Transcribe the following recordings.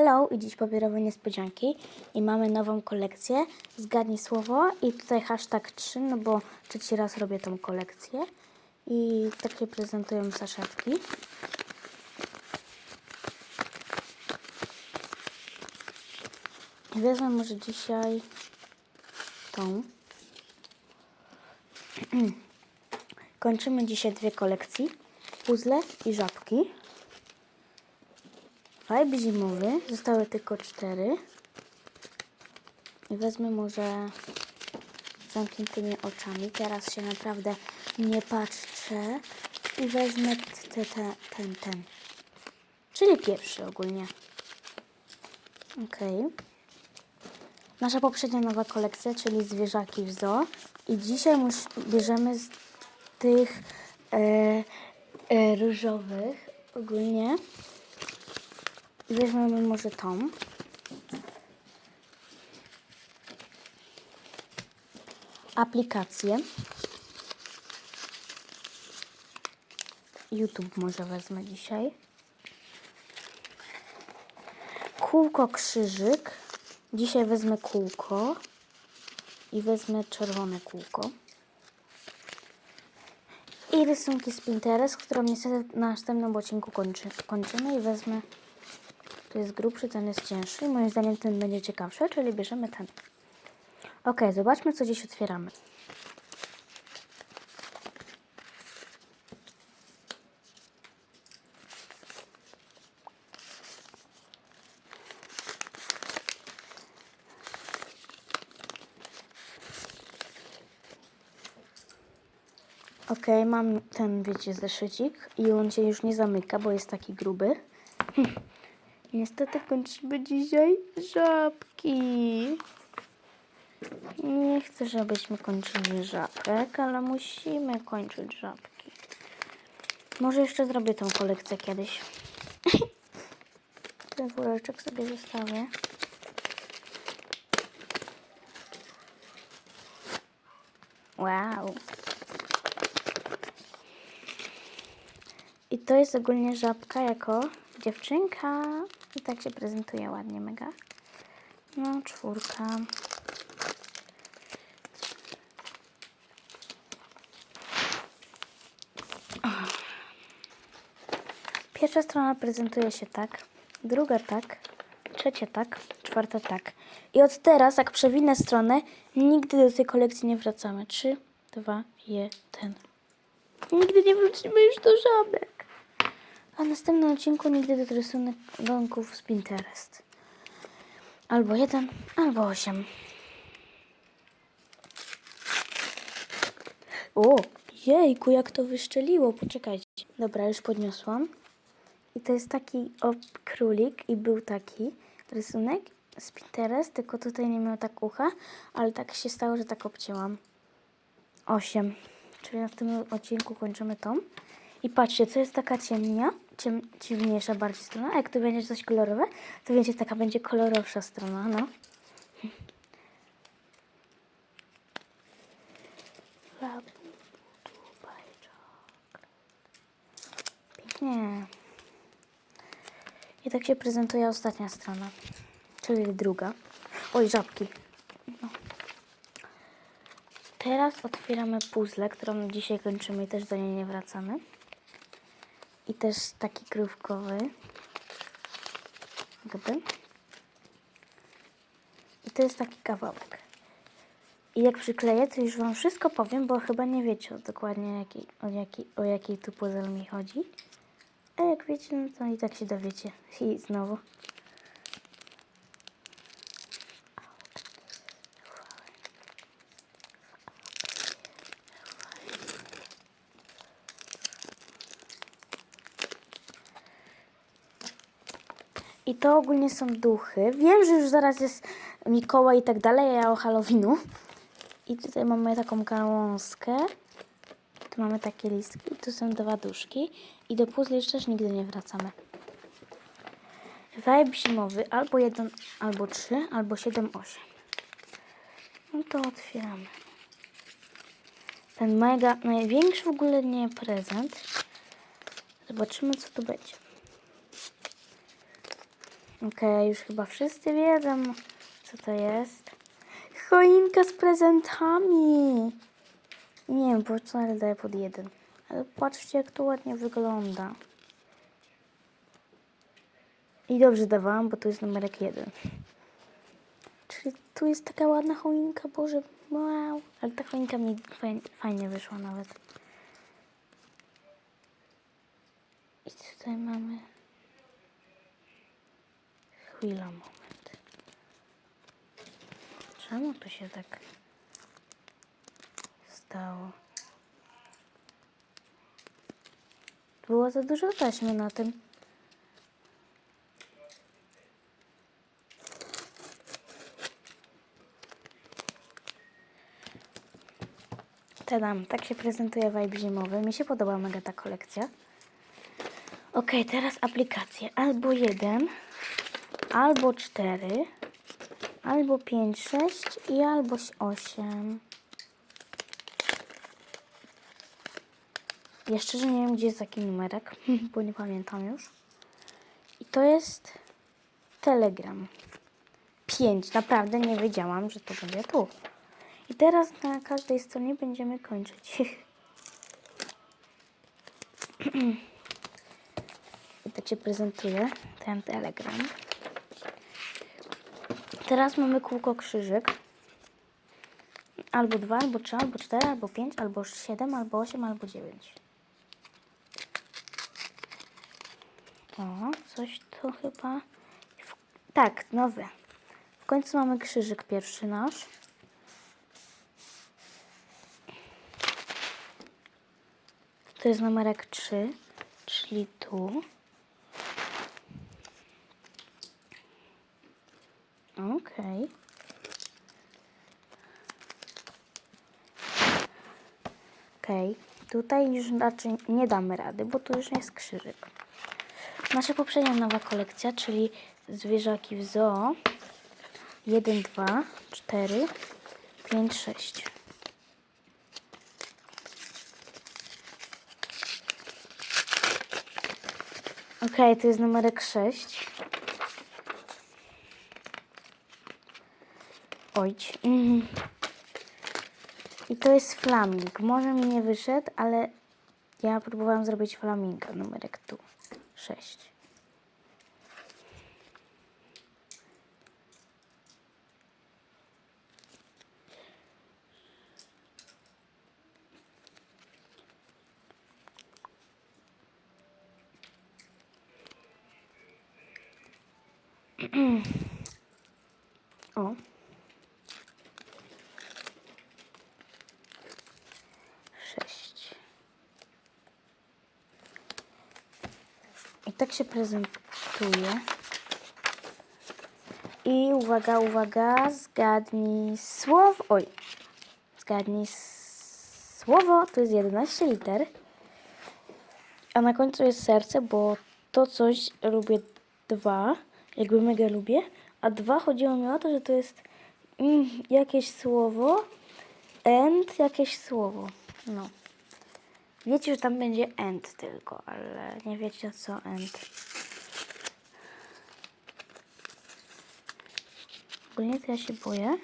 Hello i dziś papierowe niespodzianki i mamy nową kolekcję. Zgadnij słowo i tutaj hashtag 3, no bo trzeci raz robię tą kolekcję. I tak się prezentują saszetki. Wezmę może dzisiaj tą. Kończymy dzisiaj dwie kolekcje. Puzzle i żabki. Vibe zimowy. Zostały tylko cztery. I wezmę może zamkniętymi oczami. Teraz się naprawdę nie patrzę. I wezmę te, te, ten, ten. Czyli pierwszy ogólnie. Okej. Nasza poprzednia nowa kolekcja, czyli zwierzaki w zoo. I dzisiaj mus, bierzemy z tych e, e, różowych ogólnie. Weźmiemy może tą. Aplikację. YouTube może wezmę dzisiaj. Kółko krzyżyk. Dzisiaj wezmę kółko. I wezmę czerwone kółko. I rysunki z Pinterest, którą niestety na następnym odcinku kończy, kończymy i wezmę to jest grubszy, ten jest cięższy. Moim zdaniem ten będzie ciekawszy, czyli bierzemy ten. Ok, zobaczmy co dziś otwieramy. Ok, mam ten, wiecie, zeszycik i on się już nie zamyka, bo jest taki gruby. Niestety kończymy dzisiaj żabki. Nie chcę, żebyśmy kończyli żabek, ale musimy kończyć żabki. Może jeszcze zrobię tą kolekcję kiedyś. Ten woreczek sobie zostawię. Wow. I to jest ogólnie żabka jako dziewczynka. I tak się prezentuje ładnie, mega. No, czwórka. Pierwsza strona prezentuje się tak, druga tak, trzecia tak, czwarta tak. I od teraz, jak przewinę stronę, nigdy do tej kolekcji nie wracamy. Trzy, dwa, jeden. Nigdy nie wrócimy już do żabek. A w następnym odcinku nigdy do rysunków z Pinterest. Albo jeden, albo osiem. O, jejku, jak to wyszczeliło. Poczekajcie. Dobra, już podniosłam. I to jest taki o, królik i był taki rysunek z Pinterest, tylko tutaj nie miał tak ucha, ale tak się stało, że tak obcięłam. Osiem. Czyli w tym odcinku kończymy tą. I patrzcie, co jest taka ciemnia, ciem, ciemniejsza bardziej strona. A jak tu będzie coś kolorowe, to wiecie, taka będzie kolorowsza strona, no. Pięknie. I tak się prezentuje ostatnia strona, czyli druga. Oj, żabki. No. Teraz otwieramy puzzle, którą dzisiaj kończymy i też do niej nie wracamy. I też taki krówkowy. Jakby. I to jest taki kawałek. I jak przykleję, to już Wam wszystko powiem, bo chyba nie wiecie dokładnie jaki, o, jaki, o tu puzzle mi chodzi. A jak wiecie, no to i tak się dowiecie. I znowu. I to ogólnie są duchy. Wiem, że już zaraz jest Mikołaj i tak dalej, ja o Halloweenu. I tutaj mamy taką gałązkę. Tu mamy takie listki. Tu są dwa duszki. I do puzli już też nigdy nie wracamy. Vibe zimowy albo jeden, albo trzy, albo siedem, osiem. No to otwieramy. Ten mega, największy w ogóle nie prezent. Zobaczymy, co tu będzie. Okej, już chyba wszyscy wiedzą, co to jest. Choinka z prezentami. Nie wiem, po co ale daję pod jeden. Ale patrzcie, jak to ładnie wygląda. I dobrze dawałam, bo to jest numerek jeden. Czyli tu jest taka ładna choinka, Boże, wow. Ale ta choinka mi fajnie wyszła nawet. I tutaj mamy... Chwila, moment. Czemu to się tak stało? Było za dużo taśmy na tym. Tadam, tak się prezentuje vibe zimowy. Mi się podoba mega ta kolekcja. Ok, teraz aplikacje. Albo jeden, albo cztery, albo pięć, sześć i albo osiem. Ja szczerze nie wiem, gdzie jest taki numerek, bo nie pamiętam już. I to jest Telegram. Pięć. Naprawdę nie wiedziałam, że to będzie tu. I teraz na każdej stronie będziemy kończyć. I tak się prezentuje ten telegram. Teraz mamy kółko krzyżyk. Albo dwa, albo trzy, albo cztery, albo pięć, albo siedem, albo osiem, albo dziewięć. O, coś to chyba... Tak, nowe. W końcu mamy krzyżyk pierwszy nasz. To jest numerek 3, czyli tu. Okej. Okej, tutaj już raczej nie damy rady, bo tu już jest krzyżyk. Nasza poprzednia nowa kolekcja, czyli zwierzaki w zoo. 1, 2, 4, 5, 6. Okej, to jest numerek 6. Ojć. Mhm. I to jest flaming. Może mi nie wyszedł, ale ja próbowałam zrobić flaminga. Numerek tu. 6. O. Sześć. I tak się prezentuje. I uwaga, uwaga, zgadnij słowo. Oj, zgadnij słowo. To jest 11 liter. A na końcu jest serce, bo to coś lubię dwa, jakby mega lubię. A dwa chodziło mi o to, że to jest mm, jakieś słowo, and jakieś słowo. No. Wiecie, że tam będzie end tylko, ale nie wiecie co end. Ogólnie to ja się boję,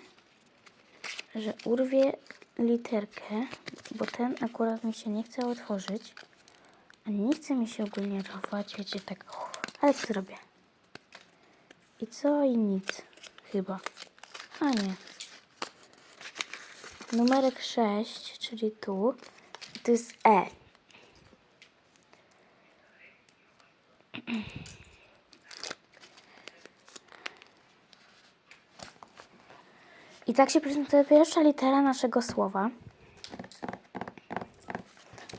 że urwie literkę, bo ten akurat mi się nie chce otworzyć. A nie chce mi się ogólnie chować, wiecie, tak. Ale co zrobię? I co i nic. Chyba. A nie. Numerek 6, czyli tu. To jest E. I tak się prezentuje pierwsza litera naszego słowa.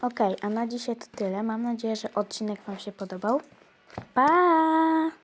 Ok, a na dzisiaj to tyle. Mam nadzieję, że odcinek Wam się podobał. Pa!